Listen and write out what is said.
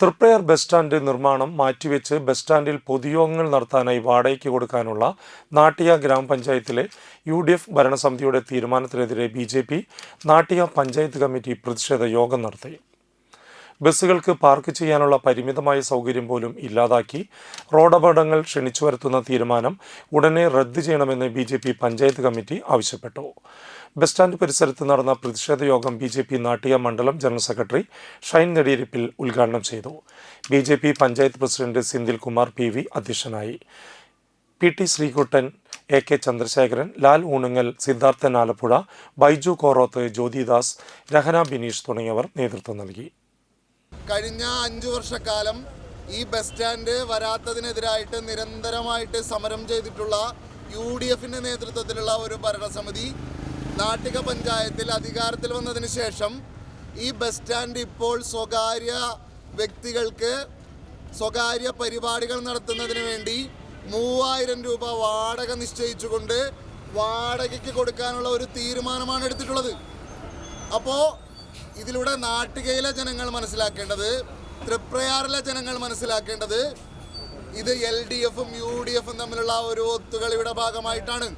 Triprayar bus stand നിർമ്മാണം മാറ്റിവെച്ച് bus സ്റ്റാൻഡിൽ പൊതുയോഗങ്ങൾ നടത്താനായി വാടകയ്ക്ക് കൊടുക്കാനുള്ള നാട്ടിക ഗ്രാമപഞ്ചായത്തിലെ യു ഡി എഫ് ഭരണസമിതിയുടെ തീരുമാനത്തിനെതിരെ B J P Nattika panchayat committee പ്രതിഷേധ യോഗം നടത്തി. ബസ്സുകൾക്ക് പാർക്ക് ചെയ്യാനുള്ള പരിമിതമായ സൗകര്യം പോലും ഇല്ലാതാക്കി റോഡപകടങ്ങൾ ക്ഷണിച്ചു വരുത്തുന്ന തീരുമാനം ഉടനെ റദ്ദു ചെയ്യണമെന്ന് B J P panchayat committee ആവശ്യപ്പെട്ടു. ബസ് സ്റ്റാൻഡ് പരിസരത്ത് നടന്ന പ്രതിഷേധ യോഗം ബി ജെ പി നാട്ടിക മണ്ഡലം ജനറൽ സെക്രട്ടറി ഷൈൻ നെടിയിരിപ്പിൽ ഉദ്ഘാടനം ചെയ്തു. B J P panchayat president Sindhil Kumar P V അധ്യക്ഷനായി. P T Sreekuttan A K Chandrasekharan Lal Oonungal Siddharthan Alappuzha Baiju Koroth Jyothidas Rahana Bineesh തുടങ്ങിയവർ നേതൃത്വം നൽകി. കഴിഞ്ഞ അഞ്ചു വർഷക്കാലം ഈ ബസ് സ്റ്റാൻഡ് വരാത്തതിനെതിരായിട്ട് നിരന്തരമായിട്ട് സമരം ചെയ്തിട്ടുള്ള യു ഡി എഫിന്റെ നേതൃത്വത്തിലുള്ള ഒരു ഭരണസമിതി നാട്ടിക പഞ്ചായത്തിൽ അധികാരത്തിൽ വന്നതിന് ശേഷം ഈ ബസ് സ്റ്റാൻഡ് ഇപ്പോൾ സ്വകാര്യ വ്യക്തികൾക്ക് സ്വകാര്യ പരിപാടികൾ നടത്തുന്നതിന് വേണ്ടി മൂവായിരം രൂപ വാടക നിശ്ചയിച്ചുകൊണ്ട് വാടകയ്ക്ക് കൊടുക്കാനുള്ള ഒരു തീരുമാനമാണ് എടുത്തിട്ടുള്ളത്. അപ്പോൾ ഇതിലൂടെ നാട്ടികയിലെ ജനങ്ങൾ മനസ്സിലാക്കേണ്ടത് തൃപ്രയാറിലെ ജനങ്ങൾ മനസ്സിലാക്കേണ്ടത് ഇത് എൽ ഡി എഫും യു ഡി എഫും തമ്മിലുള്ള ഒരു ഒത്തുകളിയുടെ ഭാഗമായിട്ടാണ്.